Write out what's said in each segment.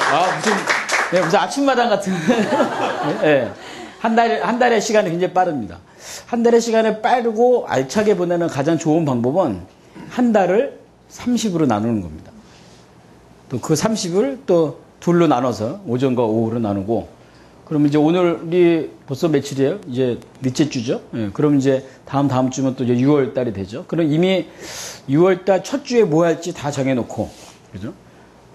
네. 아, 무슨, 네, 무슨 아침마당 같은. 네. 한 달, 한 달의 시간이 굉장히 빠릅니다. 한 달의 시간을 빠르고 알차게 보내는 가장 좋은 방법은 한 달을 30으로 나누는 겁니다. 또 그 30을 또 둘로 나눠서 오전과 오후로 나누고 그럼 이제 오늘이 벌써 며칠이에요? 이제 넷째 주죠? 예, 그럼 이제 다음 다음 주면 또 이제 6월 달이 되죠? 그럼 이미 6월 달 첫 주에 뭐 할지 다 정해놓고, 그죠?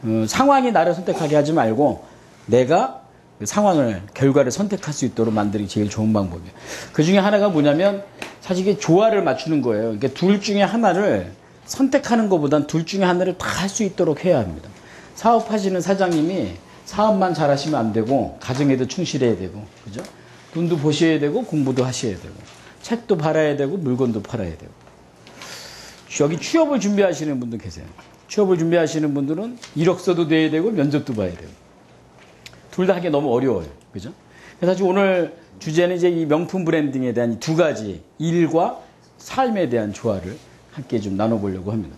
어, 상황이 나를 선택하게 하지 말고 내가 그 상황을, 결과를 선택할 수 있도록 게 제일 좋은 방법이에요. 그 중에 하나가 뭐냐면 사실 이게 조화를 맞추는 거예요. 그러니까 둘 중에 하나를 선택하는 것보단 둘 중에 하나를 다 할 수 있도록 해야 합니다. 사업하시는 사장님이 사업만 잘하시면 안 되고 가정에도 충실해야 되고 그죠? 돈도 보셔야 되고 공부도 하셔야 되고 책도 팔아야 되고 물건도 팔아야 되고 여기 취업을 준비하시는 분도 계세요. 취업을 준비하시는 분들은 이력서도 내야 되고 면접도 봐야 되고 둘다 하기 너무 어려워요. 그죠? 사실 오늘 주제는 이제 이 명품 브랜딩에 대한 두 가지 일과 삶에 대한 조화를 함께 좀 나눠보려고 합니다.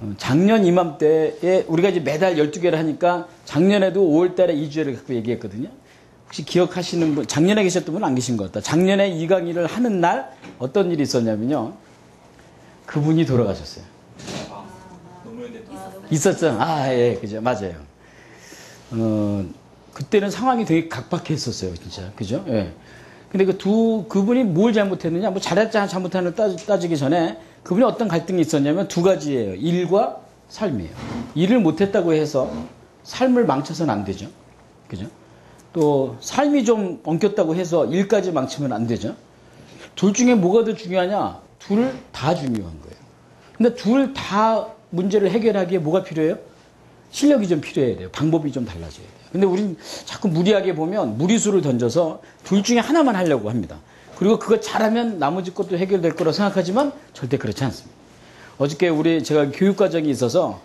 어, 작년 이맘때에 우리가 이제 매달 12개를 하니까 작년에도 5월 달에 2주를 갖고 얘기했거든요. 혹시 기억하시는 분, 작년에 계셨던 분 안 계신 것 같다. 작년에 이 강의를 하는 날 어떤 일이 있었냐면요. 그분이 돌아가셨어요. 있었죠? 아, 예, 그죠. 맞아요. 어, 그때는 상황이 되게 각박했었어요, 진짜. 그죠? 예. 근데 그 두, 그분이 뭘 잘못했느냐, 뭐 잘했자 잘못하는 따지, 따지 기 전에 그분이 어떤 갈등이 있었냐면 두 가지예요. 일과 삶이에요. 일을 못했다고 해서 삶을 망쳐서는 안 되죠. 그죠? 또 삶이 좀 엉켰다고 해서 일까지 망치면 안 되죠. 둘 중에 뭐가 더 중요하냐? 둘 다 중요한 거예요. 근데 둘 다 문제를 해결하기에 뭐가 필요해요? 실력이 좀 필요해야 돼요. 방법이 좀 달라져야 돼요. 근데 우린 자꾸 무리하게 보면 무리수를 던져서 둘 중에 하나만 하려고 합니다. 그리고 그거 잘하면 나머지 것도 해결될 거라고 생각하지만 절대 그렇지 않습니다. 어저께 우리 제가 교육과정이 있어서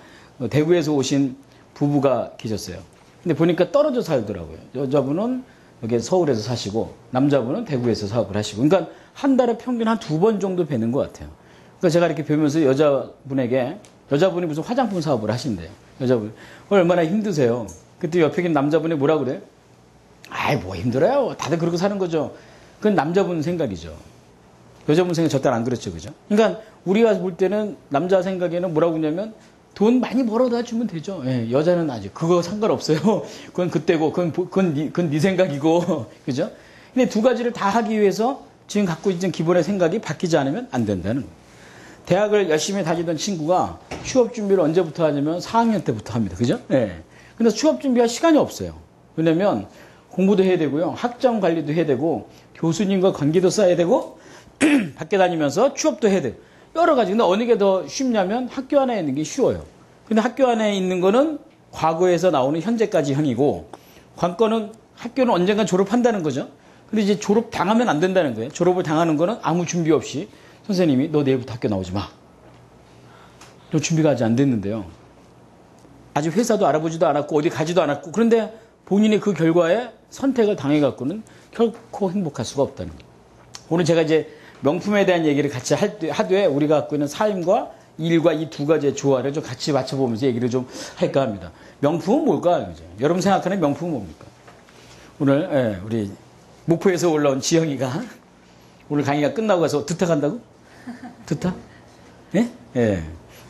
대구에서 오신 부부가 계셨어요. 근데 보니까 떨어져 살더라고요. 여자분은 여기 서울에서 사시고 남자분은 대구에서 사업을 하시고 그러니까 한 달에 평균 한 두 번 정도 뵈는 것 같아요. 그러니까 제가 이렇게 뵈면서 여자분에게 여자분이 무슨 화장품 사업을 하신대요. 여자분 얼마나 힘드세요. 그때 옆에 있는 남자분이 뭐라 그래? 아이 뭐 힘들어요. 다들 그러고 사는 거죠. 그건 남자분 생각이죠. 여자분 생각 절대 안 그렇죠, 그죠? 그러니까 우리가 볼 때는 남자 생각에는 뭐라고 하냐면 돈 많이 벌어다 주면 되죠. 예, 여자는 아직 그거 상관없어요. 그건 그때고, 그건 그건 네, 그건 네 생각이고, 그죠? 근데 두 가지를 다 하기 위해서 지금 갖고 있는 기본의 생각이 바뀌지 않으면 안 된다는 거예요. 대학을 열심히 다니던 친구가 취업 준비를 언제부터 하냐면 4학년 때부터 합니다. 그죠? 예. 근데 취업 준비할 시간이 없어요. 왜냐면 공부도 해야 되고요. 학점 관리도 해야 되고 교수님과 관계도 쌓아야 되고 밖에 다니면서 취업도 해야 돼. 여러 가지. 근데 어느 게 더 쉽냐면 학교 안에 있는 게 쉬워요. 근데 학교 안에 있는 거는 과거에서 나오는 현재까지 형이고 관건은 학교는 언젠가 졸업한다는 거죠. 근데 이제 졸업 당하면 안 된다는 거예요. 졸업을 당하는 거는 아무 준비 없이 선생님이 너 내일부터 학교 나오지 마. 너 준비가 아직 안 됐는데요. 아직 회사도 알아보지도 않았고 어디 가지도 않았고 그런데 본인이 그 결과에 선택을 당해갖고는 결코 행복할 수가 없다는 거예요. 오늘 제가 이제 명품에 대한 얘기를 같이 하되 우리가 갖고 있는 삶과 일과 이 두 가지의 조화를 좀 같이 맞춰보면서 얘기를 좀 할까 합니다. 명품은 뭘까요? 여러분 생각하는 명품은 뭡니까? 오늘 예, 우리 목포에서 올라온 지영이가 오늘 강의가 끝나고 가서 두타 간다고? 두타? 예? 예.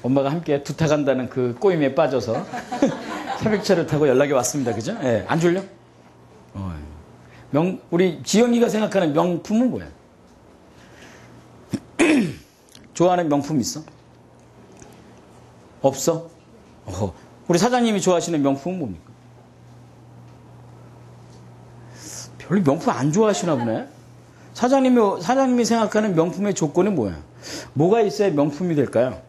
엄마가 함께 두타 간다는 그 꼬임에 빠져서 새벽차를 타고 연락이 왔습니다. 그죠? 예. 안 졸려? 어. 명, 우리 지영이가 생각하는 명품은 뭐야? 좋아하는 명품 있어? 없어? 어. 우리 사장님이 좋아하시는 명품은 뭡니까? 별로 명품 안 좋아하시나 보네? 사장님이, 사장님이 생각하는 명품의 조건은 뭐야? 뭐가 있어야 명품이 될까요?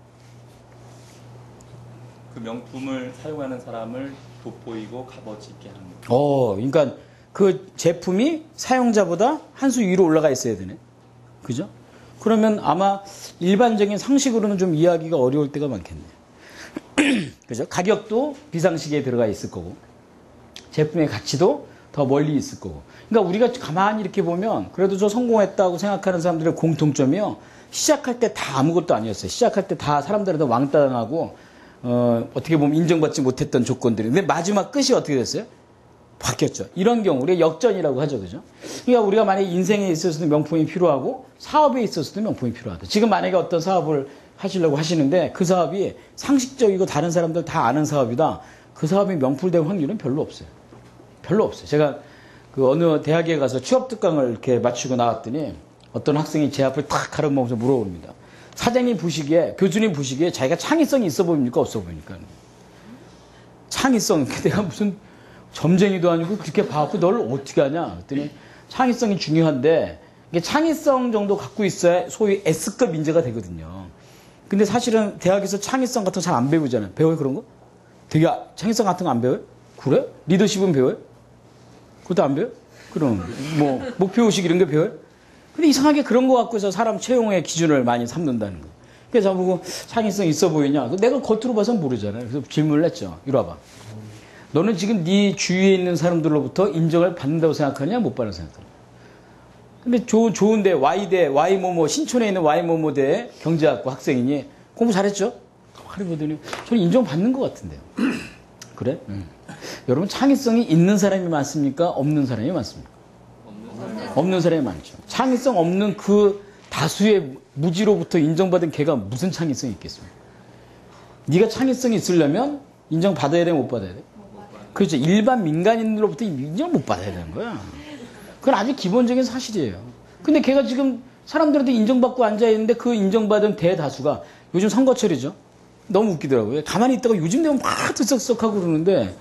그 명품을 사용하는 사람을 돋보이고 값어치 있게 하는 거. 어, 그러니까 그 제품이 사용자보다 한 수 위로 올라가 있어야 되네. 그죠? 그러면 아마 일반적인 상식으로는 좀 이해하기가 어려울 때가 많겠네. 그죠? 가격도 비상식에 들어가 있을 거고, 제품의 가치도 더 멀리 있을 거고. 그러니까 우리가 가만히 이렇게 보면 그래도 저 성공했다고 생각하는 사람들의 공통점이요. 시작할 때 다 아무것도 아니었어요. 시작할 때 다 사람들한테 왕따당하고 어, 어떻게 보면 인정받지 못했던 조건들이. 근데 마지막 끝이 어떻게 됐어요? 바뀌었죠. 이런 경우 우리가 역전이라고 하죠, 그죠? 그러니까 우리가 만약에 인생에 있어서도 명품이 필요하고 사업에 있어서도 명품이 필요하다. 지금 만약에 어떤 사업을 하시려고 하시는데 그 사업이 상식적이고 다른 사람들 다 아는 사업이다. 그 사업이 명품될 확률은 별로 없어요. 별로 없어요. 제가 그 어느 대학에 가서 취업 특강을 이렇게 마치고 나왔더니 어떤 학생이 제 앞을 탁 가로막으면서 물어봅니다. 사장님 보시기에, 교수님 보시기에 자기가 창의성이 있어 보입니까? 없어 보입니까? 창의성. 내가 무슨 점쟁이도 아니고 그렇게 봐갖고 널 어떻게 하냐? 그랬더니 창의성이 중요한데 이게 창의성 정도 갖고 있어야 소위 S급 인재가 되거든요. 근데 사실은 대학에서 창의성 같은 거 잘 안 배우잖아요. 배워요 그런 거? 되게 아- 창의성 같은 거 안 배워요? 그래? 리더십은 배워요? 그것도 안 배워요? 그럼 뭐 목표 의식 이런 게 배워요? 근데 이상하게 그런 거 갖고서 사람 채용의 기준을 많이 삼는다는 거예요. 그래서 저보고 창의성 있어 보이냐? 내가 겉으로 봐서는 모르잖아요. 그래서 질문을 했죠. 이리 와봐. 너는 지금 네 주위에 있는 사람들로부터 인정을 받는다고 생각하냐? 못 받는 생각하냐? 근데 좋은, 좋은데 Y대, Y모모, 신촌에 있는 Y모모대 경제학부 학생이니 공부 잘했죠? 가만히 보더니 저는 인정받는 것 같은데요. 그래? 응. 여러분 창의성이 있는 사람이 많습니까? 없는 사람이 많습니까? 없는 사람이 많죠. 창의성 없는 그 다수의 무지로부터 인정받은 걔가 무슨 창의성이 있겠습니까? 네가 창의성이 있으려면 인정받아야 돼, 못 받아야 돼? 그렇죠. 일반 민간인으로부터 인정을 못 받아야 되는 거야. 그건 아주 기본적인 사실이에요. 근데 걔가 지금 사람들한테 인정받고 앉아있는데 그 인정받은 대다수가 요즘 선거철이죠. 너무 웃기더라고요. 가만히 있다가 요즘 되면 막 들썩썩하고 그러는데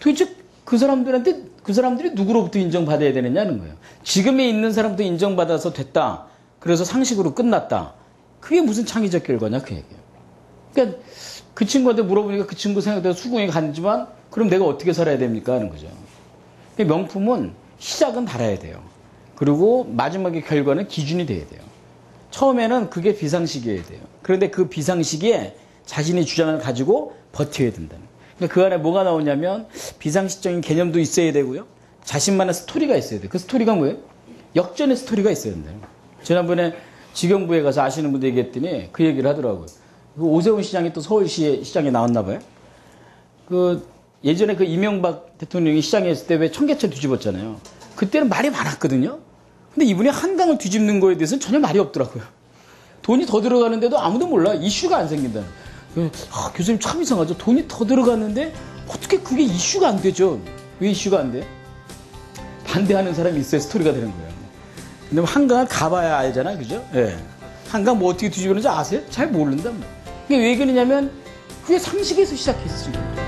도대체 그 사람들한테 그 사람들이 누구로부터 인정받아야 되느냐는 거예요. 지금에 있는 사람도 인정받아서 됐다. 그래서 상식으로 끝났다. 그게 무슨 창의적 결과냐 그 얘기예요. 그러니까 그 친구한테 물어보니까 그 친구 생각대로 수긍이 가지만 그럼 내가 어떻게 살아야 됩니까 하는 거죠. 근데 명품은 시작은 달아야 돼요. 그리고 마지막에 결과는 기준이 돼야 돼요. 처음에는 그게 비상식이어야 돼요. 그런데 그 비상식에 자신의 주장을 가지고 버텨야 된다는. 그러니까 그 안에 뭐가 나오냐면 비상식적인 개념도 있어야 되고요. 자신만의 스토리가 있어야 돼요. 그 스토리가 뭐예요? 역전의 스토리가 있어야 된다는 거예요. 지난번에 지경부에 가서 아시는 분들 얘기했더니 그 얘기를 하더라고요. 그 오세훈 시장이 또 서울시 시장에 나왔나 봐요. 그 예전에 그 이명박 대통령이 시장에 있을 때 왜 청계천 뒤집었잖아요. 그때는 말이 많았거든요. 근데 이분이 한강을 뒤집는 거에 대해서는 전혀 말이 없더라고요. 돈이 더 들어가는데도 아무도 몰라. 이슈가 안 생긴다는. 그, 아, 교수님 참 이상하죠. 돈이 더 들어갔는데 어떻게 그게 이슈가 안 되죠? 왜 이슈가 안 돼? 반대하는 사람이 있어야 스토리가 되는 거예요. 근데 뭐 한강을 가봐야 알잖아. 그죠? 예. 한강 뭐 어떻게 뒤집었는지 아세요? 잘 모른다. 뭐. 그게 왜 그러냐면 그게 상식에서 시작했으니까.